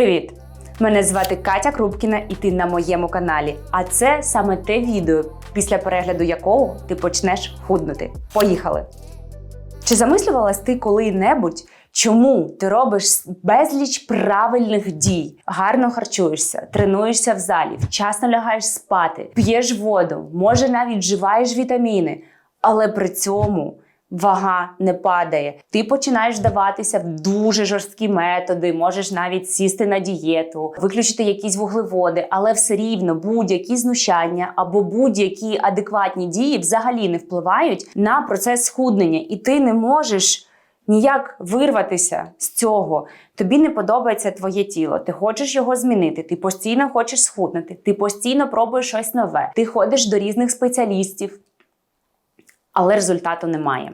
Привіт! Мене звати Катя Крупкіна, і ти на моєму каналі. А це саме те відео, після перегляду якого ти почнеш худнути. Поїхали! Чи замислювалась ти коли-небудь, чому ти робиш безліч правильних дій, гарно харчуєшся, тренуєшся в залі, вчасно лягаєш спати, п'єш воду, може навіть вживаєш вітаміни, але при цьому вага не падає. Ти починаєш вдаватися в дуже жорсткі методи, можеш навіть сісти на дієту, виключити якісь вуглеводи, але все рівно будь-які знущання або будь-які адекватні дії взагалі не впливають на процес схуднення, і ти не можеш. Ніяк вирватися з цього. Тобі не подобається твоє тіло, ти хочеш його змінити, ти постійно хочеш схуднути, ти постійно пробуєш щось нове, ти ходиш до різних спеціалістів, але результату немає.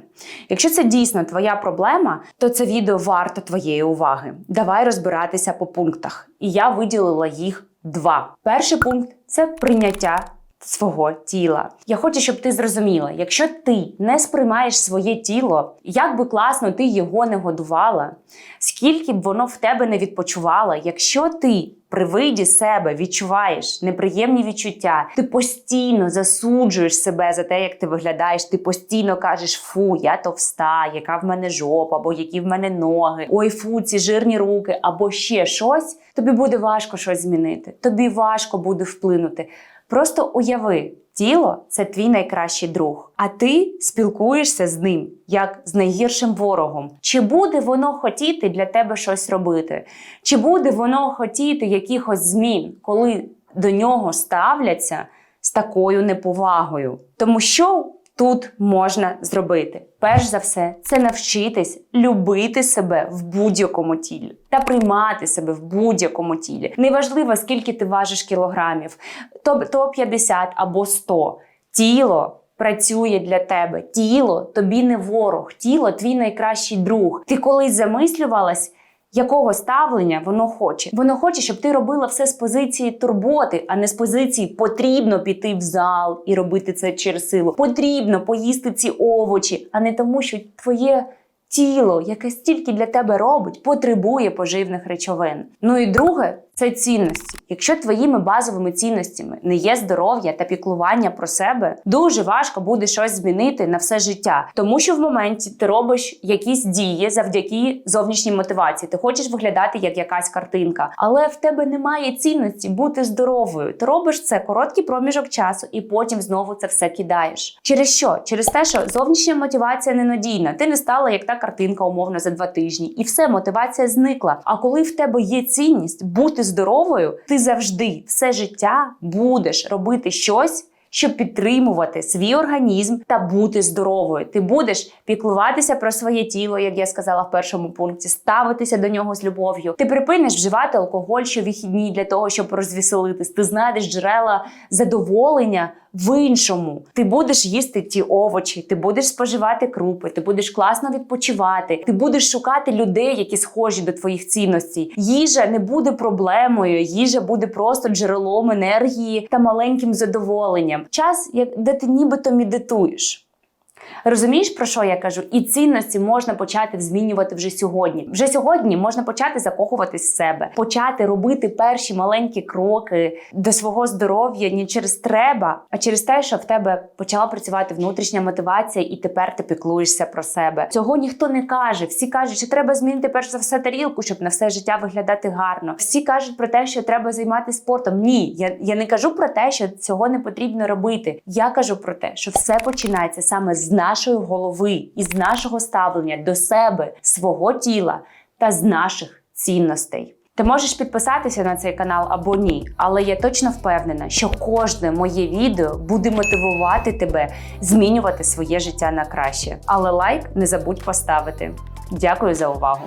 Якщо це дійсно твоя проблема, то це відео варто твоєї уваги. Давай розбиратися по пунктах. І я виділила їх два. Перший пункт це прийняття. Свого тіла. Я хочу, щоб ти зрозуміла, якщо ти не сприймаєш своє тіло, як би класно ти його не годувала, скільки б воно в тебе не відпочивало, якщо ти при виді себе відчуваєш неприємні відчуття, ти постійно засуджуєш себе за те, як ти виглядаєш, ти постійно кажеш фу, я товста, яка в мене жопа, або які в мене ноги, ой, фу, ці жирні руки, або ще щось, тобі буде важко щось змінити. Тобі важко буде вплинути. Просто уяви, тіло це твій найкращий друг, а ти спілкуєшся з ним як з найгіршим ворогом. Чи буде воно хотіти для тебе щось робити? Чи буде воно хотіти якихось змін, коли до нього ставляться з такою неповагою? Тому що тут можна зробити? Перш за все, це навчитись любити себе в будь-якому тілі та приймати себе в будь-якому тілі. Неважливо, скільки ти важиш кілограмів, то, то 50 або 100. Тіло працює для тебе. Тіло тобі не ворог, тіло твій найкращий друг. Ти колись замислювалась. Якого ставлення воно хоче? Воно хоче, щоб ти робила все з позиції турботи, а не з позиції потрібно піти в зал і робити це через силу. Потрібно поїсти ці овочі, а не тому, що твоє тіло, яке стільки для тебе робить, потребує поживних речовин. Ну і друге це цінності. Якщо твоїми базовими цінностями не є здоров'я та піклування про себе, дуже важко буде щось змінити на все життя, тому що в моменті ти робиш якісь дії завдяки зовнішній мотивації. Ти хочеш виглядати як якась картинка, але в тебе немає цінності бути здоровою. Ти робиш це короткий проміжок часу, і потім знову це все кидаєш. Через що? Через те, що зовнішня мотивація ненадійна. Ти не стала як та картинка умовно за два тижні, і все, мотивація зникла. А коли в тебе є цінність бути здоровою, ти завжди все життя будеш робити щось. Щоб підтримувати свій організм та бути здоровою, ти будеш піклуватися про своє тіло, як я сказала в першому пункті, ставитися до нього з любов'ю. Ти припиниш вживати алкоголь щовихідні для того, щоб розвеселитись. Ти знайдеш джерела задоволення в іншому. Ти будеш їсти ті овочі, ти будеш споживати крупи, ти будеш класно відпочивати, ти будеш шукати людей, які схожі до твоїх цінностей. Їжа не буде проблемою, їжа буде просто джерелом енергії та маленьким задоволенням. Час, як де ти нібито медитуєш. Розумієш, про що я кажу? І цінності можна почати змінювати вже сьогодні. Вже сьогодні можна почати закохуватись в себе, почати робити перші маленькі кроки до свого здоров'я не через треба, а через те, що в тебе почала працювати внутрішня мотивація, і тепер ти піклуєшся про себе. Цього ніхто не каже. Всі кажуть, що треба змінити перш за все тарілку, щоб на все життя виглядати гарно. Всі кажуть про те, що треба займатися спортом. Ні, я, я не кажу про те, що цього не потрібно робити. Я кажу про те, що все починається саме з нашої голови і з нашого ставлення до себе, свого тіла та з наших цінностей. Ти можеш підписатися на цей канал або ні, але я точно впевнена, що кожне моє відео буде мотивувати тебе змінювати своє життя на краще. Але лайк не забудь поставити. Дякую за увагу!